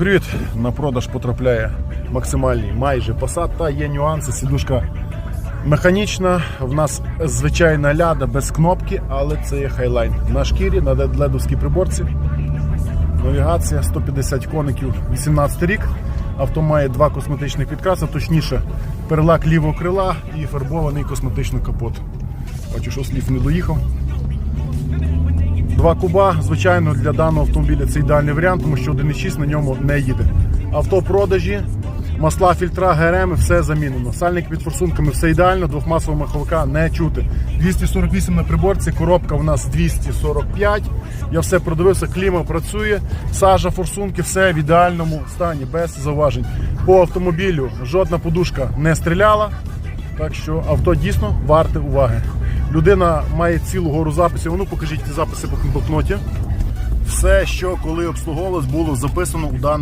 Привіт! На продаж потрапляє максимальний майже Passat, та є нюанси. Сідушка механічна. В нас звичайна ляда без кнопки, але це є хайлайн. На шкірі, на ледовській приборці. Навігація 150 коників, 18 рік. Авто має два косметичних підкраси, точніше, перелак лівого крила і фарбований косметичний капот. Бачу, що слів не доїхав. Два куба, звичайно, для даного автомобіля це ідеальний варіант, тому що 1.6 на ньому не їде. Авто продажі, масла, фільтра, ГРМ, все замінено. Сальники під форсунками, все ідеально, двохмасового маховика не чути. 248 на приборці, коробка у нас 245. Я все продивився, кліма працює, сажа, форсунки, все в ідеальному стані, без зауважень. По автомобілю жодна подушка не стріляла. Так що авто дійсно варте уваги. Людина має цілу гору записів. Ну покажіть ті записи по блокноті. Все, що коли обслуговувалось, було записано у даний.